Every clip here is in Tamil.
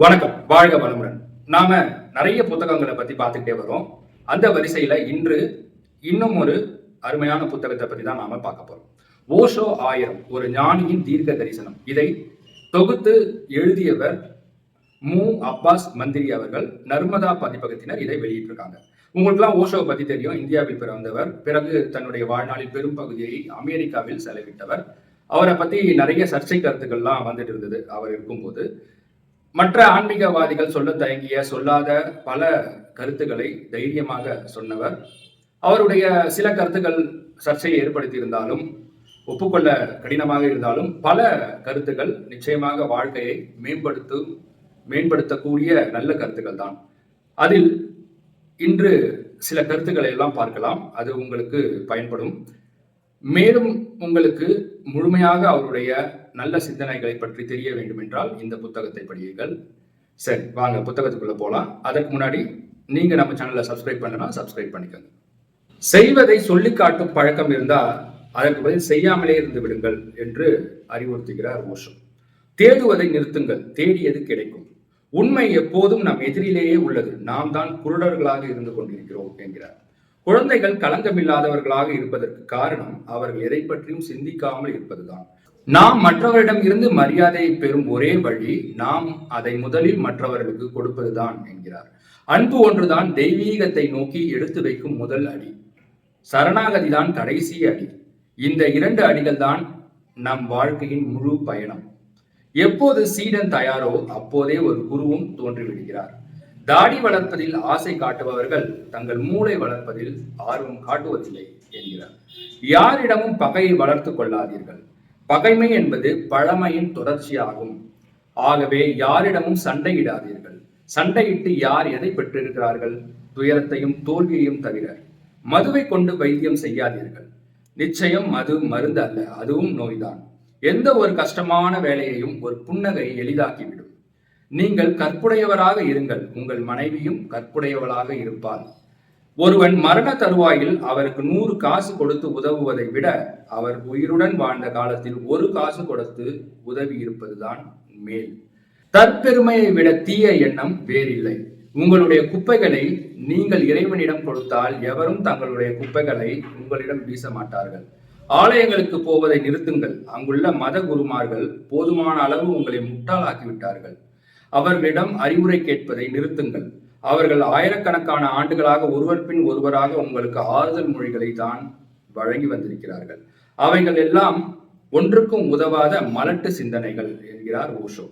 வணக்கம். வாழ்க வளமுடன். நாம நிறைய புத்தகங்களை பத்தி பார்த்துக்கிட்டே வரோம். அந்த வரிசையில இன்று இன்னும் ஒரு அருமையான புத்தகத்தை பத்தி தான் நாம பார்க்க போறோம். ஓஷோ ஆயிரம் ஒரு ஞானியின் தீர்க்க தரிசனம். இதை தொகுத்து எழுதியவர் மு. அப்பாஸ் மந்திரி அவர்கள் நர்மதா பதிப்பகத்தினர் இதை வெளியிட்டிருக்காங்க. உங்களுக்குலாம் ஓஷோ பத்தி தெரியும். இந்தியாவில் பிறந்தவர் பிறகு தன்னுடைய வாழ்நாளில் பெரும் பகுதியை அமெரிக்காவில் செலவிட்டவர். அவரை பத்தி நிறைய சர்ச்சை கருத்துக்கள்லாம் வந்துட்டு இருந்தது. அவர் இருக்கும்போது மற்ற ஆன்மீகவாதிகள் சொல்ல தயங்கிய சொல்லாத பல கருத்துக்களை தைரியமாக சொன்னவர். அவருடைய சில கருத்துக்கள் சர்ச்சையை ஏற்படுத்தியிருந்தாலும் ஒப்புக்கொள்ள கடினமாக இருந்தாலும் பல கருத்துக்கள் நிச்சயமாக வாழ்க்கையை மேம்படுத்தும் மேம்படுத்தக்கூடிய நல்ல கருத்துக்கள் தான். அதில் இன்று சில கருத்துக்களை எல்லாம் பார்க்கலாம். அது உங்களுக்கு பயன்படும். மேலும் உங்களுக்கு முழுமையாக அவருடைய நல்ல சிந்தனைகளை பற்றி தெரிய வேண்டும் என்றால் இந்த புத்தகத்தை படியுங்கள். சரி வாங்க புத்தகத்துக்குள்ளே போகலாம் அதற்கு முன்னாடி நீங்கள் நம்ம சேனலை சப்ஸ்கிரைப் பண்ணலாம் சப்ஸ்கிரைப் பண்ணிக்கோங்க. செய்வதை சொல்லி காட்டும் பழக்கம் இருந்தால் அதற்கு பதில் செய்யாமலே இருந்து விடுங்கள் என்று அறிவுறுத்துகிறார் ஓஷோ தேடுவதை நிறுத்துங்கள் தேடியது கிடைக்கும்? உண்மை எப்போதும் நம் எதிரிலேயே உள்ளது. நாம் தான் குருடர்களாக இருந்து கொண்டிருக்கிறோம் என்கிறார். குழந்தைகள் களங்கமில்லாதவர்களாக இருப்பதற்கு காரணம் அவர்கள் எதை பற்றியும் சிந்திக்காமல் இருப்பதுதான். நாம் மற்றவரிடம் இருந்து மரியாதையை பெறும் ஒரே வழி நாம் அதை முதலில் மற்றவர்களுக்கு கொடுப்பதுதான் என்கிறார். அன்பு ஒன்றுதான் தெய்வீகத்தை நோக்கி எடுத்து வைக்கும் முதல் அடி. சரணாகதி தான் கடைசி அடி. இந்த இரண்டு அடிகள் தான் நம் வாழ்க்கையின் முழு பயணம். எப்போது சீடன் தயாரோ அப்போதே ஒரு குருவும் தோன்றிவிடுகிறார். தாடி வளர்ப்பதில் ஆசை காட்டுபவர்கள் தங்கள் மூளை வளர்ப்பதில் ஆர்வம் காட்டுவதில்லை என்கிறார். யாரிடமும் பகையை வளர்த்துக் கொள்ளாதீர்கள். பகைமை என்பது பழமையின் தொடர்ச்சியாகும். ஆகவே யாரிடமும் சண்டையிடாதீர்கள். சண்டையிட்டு யார் எதை பெற்றிருக்கிறார்கள்? துயரத்தையும் தோல்வியையும் தவிர. மதுவை கொண்டு வைத்தியம் செய்யாதீர்கள். நிச்சயம் மது மருந்து அல்ல அதுவும் நோய்தான். எந்த ஒரு கஷ்டமான வேலையையும் ஒரு புன்னகை எளிதாக்கிவிடும். நீங்கள் கற்புடையவராக இருங்கள். உங்கள் மனைவியும் கற்புடையவளாக இருப்பாள். ஒருவன் மரண தருவாயில் அவருக்கு நூறு காசு கொடுத்து உதவுவதை விட அவர் உயிருடன் வாழ்ந்த காலத்தில் ஒரு காசு கொடுத்து உதவி இருப்பதுதான் மேல். தற்பெருமையை விட தீய எண்ணம் வேறில்லை. உங்களுடைய குப்பைகளை நீங்கள் இறைவனிடம் கொடுத்தால் எவரும் தங்களுடைய குப்பைகளை உங்களிடம் வீச மாட்டார்கள். ஆலயங்களுக்கு போவதை நிறுத்துங்கள். அங்குள்ள மத குருமார்கள் போதுமான அளவு உங்களை முட்டாளாக்கி விட்டார்கள் அவர்களிடம் அறிவுரை கேட்பதை நிறுத்துங்கள். அவர்கள் ஆயிரக்கணக்கான ஆண்டுகளாக ஒருவர் பின் ஒருவராக உங்களுக்கு ஆறுதல் மொழிகளை தான் வழங்கி வந்திருக்கிறார்கள். அவைகள் எல்லாம் ஒன்றுக்கும் உதவாத மலட்டு சிந்தனைகள் என்கிறார் ஓஷோ.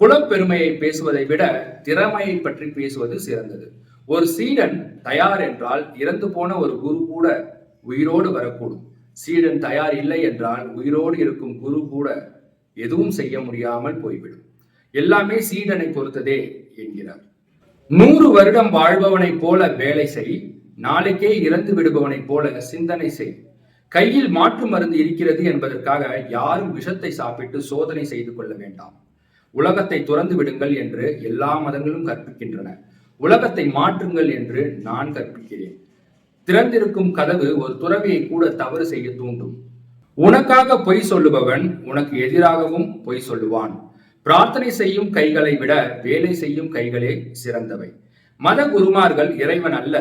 குலப்பெருமையை பேசுவதை விட திறமையை பற்றி பேசுவது சிறந்தது. ஒரு சீடன் தயார் என்றால் இறந்து போன ஒரு குரு கூட உயிரோடு வரக்கூடும். சீடன் தயார் இல்லை என்றால் உயிரோடு இருக்கும் குரு கூட எதுவும் செய்ய முடியாமல் போய்விடும். எல்லாமே சீடனை பொறுத்ததே என்கிறார். நூறு வருடம் வாழ்பவனைப் போல வேலை செய் நாளைக்கே இறந்து விடுபவனைப் போல சிந்தனை செய். கையில் மாற்று மருந்து இருக்கிறது என்பதற்காக யாரும் விஷத்தை சாப்பிட்டு சோதனை செய்து கொள்ள வேண்டாம். உலகத்தை துறந்து விடுங்கள் என்று எல்லா மதங்களும் கற்பிக்கின்றன. உலகத்தை மாற்றுங்கள் என்று நான் கற்பிக்கிறேன். திறந்திருக்கும் கதவு ஒரு துறவியை கூட தவறு செய்ய தூண்டும். உனக்காக பொய் சொல்லுபவன் உனக்கு எதிராகவும் பொய் சொல்லுவான். பிரார்த்தனை செய்யும் கைகளை விட வேலை செய்யும் கைகளே சிறந்தவை. மத குருமார்கள் இறைவன் அல்ல.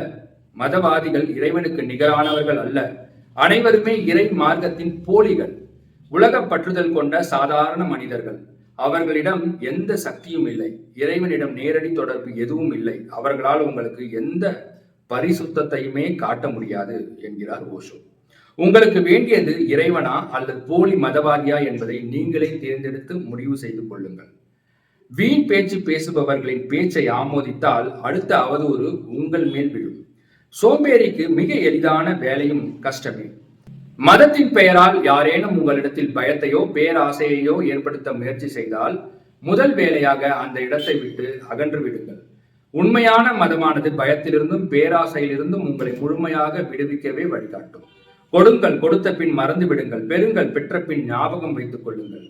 மதவாதிகள் இறைவனுக்கு நிகரானவர்கள் அல்ல. அனைவருமே இறை மார்க்கத்தின் போலிகள். உலக பற்றுதல் கொண்ட சாதாரண மனிதர்கள். அவர்களிடம் எந்த சக்தியும் இல்லை. இறைவனிடம் நேரடி தொடர்பு எதுவும் இல்லை. அவர்களால் உங்களுக்கு எந்த பரிசுத்தையுமே காட்ட முடியாது என்கிறார் ஓஷோ. உங்களுக்கு வேண்டியது இறைவனா அல்லது போலி மதவாதியா என்பதை நீங்களே தேர்ந்தெடுத்து முடிவு செய்து கொள்ளுங்கள். வீண் பேச்சு பேசுபவர்களின் பேச்சை ஆமோதித்தால் அடுத்த அவதூறு உங்கள் மேல் விழும். சோம்பேறிக்கு மிக எளிதான வேலையும் கஷ்டமே. மதத்தின் பெயரால் யாரேனும் உங்களிடத்தில் பயத்தையோ பேராசையையோ ஏற்படுத்த முயற்சி செய்தால் முதல் வேலையாக அந்த இடத்தை விட்டு அகன்று விடுங்கள். உண்மையான மதமானது பயத்திலிருந்தும் பேராசையிலிருந்தும் உங்களை முழுமையாக விடுவிக்கவே வழிகாட்டும். கொடுங்கள் கொடுத்த பின் மறந்து விடுங்கள். பெறுங்கள் பெற்ற பின் ஞாபகம் வைத்துக் கொள்ளுங்கள்.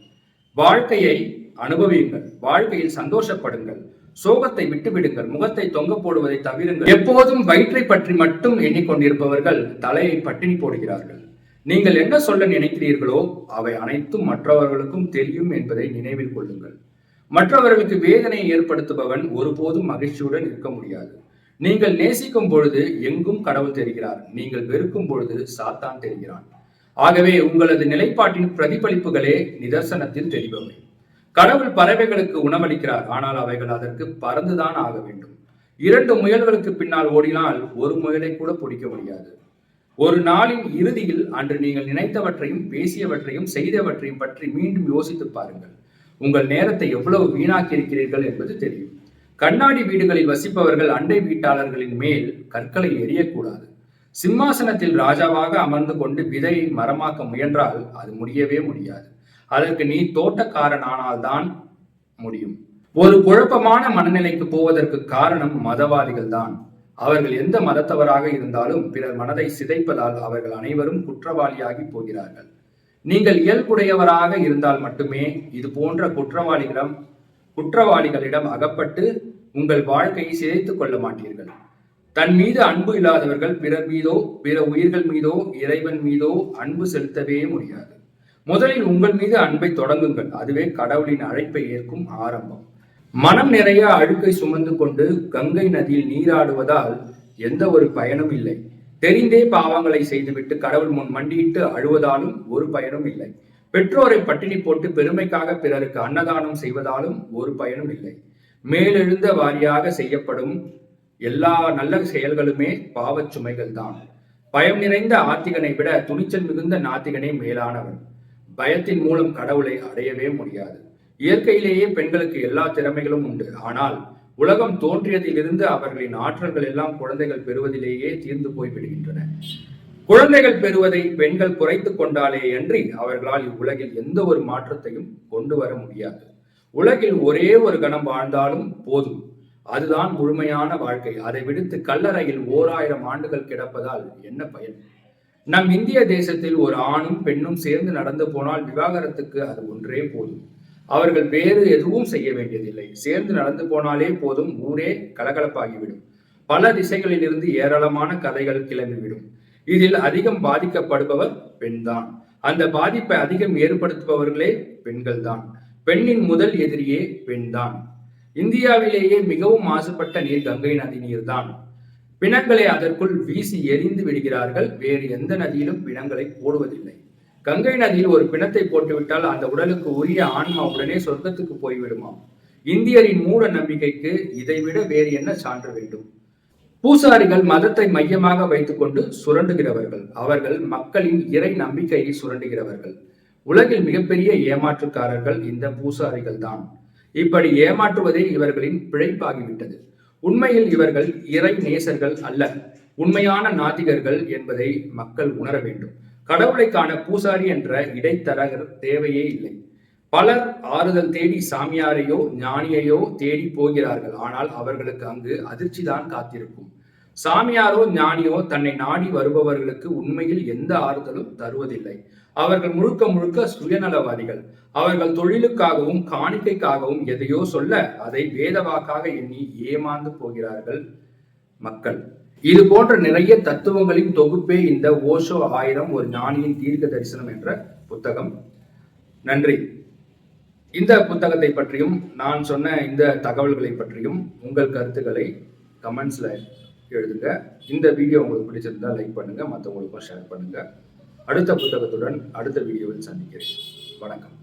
வாழ்க்கையை அனுபவியுங்கள். வாழ்க்கையில் சந்தோஷப்படுங்கள். சோகத்தை விட்டுவிடுங்கள். முகத்தை தொங்க போடுவதை தவிருங்கள். எப்போதும் வயிற்றை பற்றி மட்டும் எண்ணிக்கொண்டிருப்பவர்கள் தலையை பட்டினி போடுகிறார்கள். நீங்கள் என்ன சொல்ல நினைக்கிறீர்களோ அவை அனைத்தும் மற்றவர்களுக்கும் தெரியும் என்பதை நினைவில் கொள்ளுங்கள். மற்றவர்களுக்கு வேதனையை ஏற்படுத்துபவன் ஒருபோதும் மகிழ்ச்சியுடன் இருக்க முடியாது. நீங்கள் நேசிக்கும் பொழுது எங்கும் கடவுள் தெரிகிறார். நீங்கள் வெறுக்கும் பொழுது சாத்தான் தெரிகிறான். ஆகவே உங்களது நிலைப்பாட்டின் பிரதிபலிப்புகளே நிதர்சனத்தில் தெரிபவை கடவுள் பறவைகளுக்கு உணவளிக்கிறார். ஆனால் அவைகள் அதற்கு பறந்துதான் ஆக வேண்டும். இரண்டு முயல்களுக்கு பின்னால் ஓடினால் ஒரு முயலை கூட பிடிக்க முடியாது. ஒரு நாளின் இறுதியில் அன்று நீங்கள் நினைத்தவற்றையும் பேசியவற்றையும் செய்தவற்றையும் பற்றி மீண்டும் யோசித்து பாருங்கள். உங்கள் நேரத்தை எவ்வளவு வீணாக்கி இருக்கிறீர்கள் என்பது தெரியும். கண்ணாடி வீடுகளில் வசிப்பவர்கள் அண்டை வீட்டாளர்களின் மேல் கற்களை எரியக்கூடாது சிம்மாசனத்தில் ராஜாவாக அமர்ந்து கொண்டு விதையை மரமாக்க முயன்றால் அது முடியவே முடியாது. அதற்கு நீ தோட்டக்காரனானால்தான் முடியும். ஒரு குழப்பமான மனநிலைக்கு போவதற்கு காரணம் மதவாதிகள் தான் அவர்கள் எந்த மதத்தவராக இருந்தாலும் பிறர் மனதை சிதைப்பதால் அவர்கள் அனைவரும் குற்றவாளியாகி போகிறார்கள். நீங்கள் இயல்புடையவராக இருந்தால் மட்டுமே இது போன்ற குற்றவாளிகளிடம் குற்றவாளிகளிடம் அகப்பட்டு உங்கள் வாழ்க்கையை சிதைத்துக் கொள்ள மாட்டீர்கள். தன் மீது அன்பு இல்லாதவர்கள் பிறர் மீதோ பிற உயிர்கள் மீதோ இறைவன் மீதோ அன்பு செலுத்தவே முடியாது. முதலில் உங்கள் மீது அன்பை தொடங்குங்கள். அதுவே கடவுளின் அழைப்பை ஏற்கும் ஆரம்பம். மனம் நிறைய அழுக்கை சுமந்து கொண்டு கங்கை நதியில் நீராடுவதால் எந்த ஒரு பயனும் இல்லை. தெரிந்தே பாவங்களை செய்துவிட்டு கடவுள் முன் மண்டியிட்டு அழுவதாலும் ஒரு பயனும் இல்லை. பெற்றோரை பட்டினி போட்டு பெருமைக்காக பிறருக்கு அன்னதானம் செய்வதாலும் ஒரு பயனும் இல்லை. மேலெழுந்த வாரியாக செய்யப்படும் எல்லா நல்ல செயல்களுமே பாவச் சுமைகள் தான். பயம் நிறைந்த ஆத்திகனை விட துணிச்சல் மிகுந்த நாத்திகனே மேலானவன். பயத்தின் மூலம் கடவுளை அடையவே முடியாது. இயற்கையிலேயே பெண்களுக்கு எல்லா திறமைகளும் உண்டு. ஆனால் உலகம் தோன்றியதிலிருந்து அவர்களின் ஆற்றல்கள் எல்லாம் குழந்தைகள் பெறுவதிலேயே தீர்ந்து போய் விடுகின்றன குழந்தைகள் பெறுவதை பெண்கள் குறைத்து கொண்டாலே அன்றி அவர்களால் இவ்வுலகில் எந்த ஒரு மாற்றத்தையும் கொண்டு வர முடியாது. உலகில் ஒரே ஒரு கணம் வாழ்ந்தாலும் போதும். அதுதான் முழுமையான வாழ்க்கை. அதை விடுத்து கல்லறையில் ஓர் ஆயிரம் ஆண்டுகள் கிடப்பதால் என்ன பயன்? நம் இந்திய தேசத்தில் ஒரு ஆணும் பெண்ணும் சேர்ந்து நடந்து போனால் விவாகரத்துக்கு அது ஒன்றே போதும். அவர்கள் வேறு எதுவும் செய்ய வேண்டியதில்லை. சேர்ந்து நடந்து போனாலே போதும். ஊரே கலகலப்பாகிவிடும். பல திசைகளிலிருந்து ஏராளமான கதைகள் கிளம்பிவிடும். இதில் அதிகம் பாதிக்கப்படுபவர் பெண்தான். அந்த பாதிப்பை அதிகம் ஏற்படுத்துபவர்களே பெண்கள் தான் பெண்ணின் முதல் எதிரியே பெண்தான். இந்தியாவிலேயே மிகவும் மாசுபட்ட நீர் கங்கை நதி நீர்தான். பிணங்களை அதற்குள் வீசி எரிந்து விடுகிறார்கள். வேறு எந்த நதியிலும் பிணங்களை போடுவதில்லை. கங்கை நதியில் ஒரு பிணத்தை போட்டுவிட்டால் அந்த உடலுக்கு உரிய ஆன்மா உடனே சொர்க்கத்துக்கு போய்விடுமாம். இந்தியரின் மூட நம்பிக்கைக்கு இதைவிட வேறு என்ன சான்று வேண்டும்? பூசாரிகள் மதத்தை மையமாக வைத்துக்கொண்டு சுரண்டுகிறவர்கள். அவர்கள் மக்களின் இறை நம்பிக்கையை சுரண்டுகிறவர்கள். உலகில் மிகப்பெரிய ஏமாற்றுக்காரர்கள் இந்த பூசாரிகள் தான் இப்படி ஏமாற்றுவதே இவர்களின் பிழைப்பாகிவிட்டது. உண்மையில் இவர்கள் இறை நேசர்கள் அல்ல. உண்மையான நாத்திகர்கள் என்பதை மக்கள் உணர வேண்டும் கடவுளைக்கான பூசாரி என்ற இடைத்தரகர் தேவையே இல்லை. பலர் ஆறுதல் தேடி சாமியாரையோ ஞானியையோ தேடி போகிறார்கள். ஆனால் அவர்களுக்கு அங்கு அதிர்ச்சி தான் காத்திருக்கும். சாமியாரோ ஞானியோ தன்னை நாடி வருபவர்களுக்கு உண்மையில் எந்த ஆறுதலும் தருவதில்லை. அவர்கள் முழுக்க முழுக்க சுயநலவாதிகள். அவர்கள் தொழிலுக்காகவும் காணிக்கைக்காகவும் எதையோ சொல்ல அதை வேதவாக்காக எண்ணி ஏமாந்து போகிறார்கள் மக்கள். இது போன்ற நிறைய தத்துவங்களின் தொகுப்பே இந்த ஓஷோ ஆயிரம் ஒரு ஞானியின் தீர்க்க தரிசனம் என்ற புத்தகம். நன்றி. இந்த புத்தகத்தை பற்றியும் நான் சொன்ன இந்த தகவல்களை பற்றியும் உங்கள் கருத்துக்களை கமெண்ட்ஸில் எழுதுங்க. இந்த வீடியோ உங்களுக்கு பிடிச்சிருந்தா லைக் பண்ணுங்கள் மற்றவங்களுக்கும் ஷேர் பண்ணுங்கள் அடுத்த புத்தகத்துடன் அடுத்த வீடியோவில் சந்திக்கிறேன். வணக்கம்.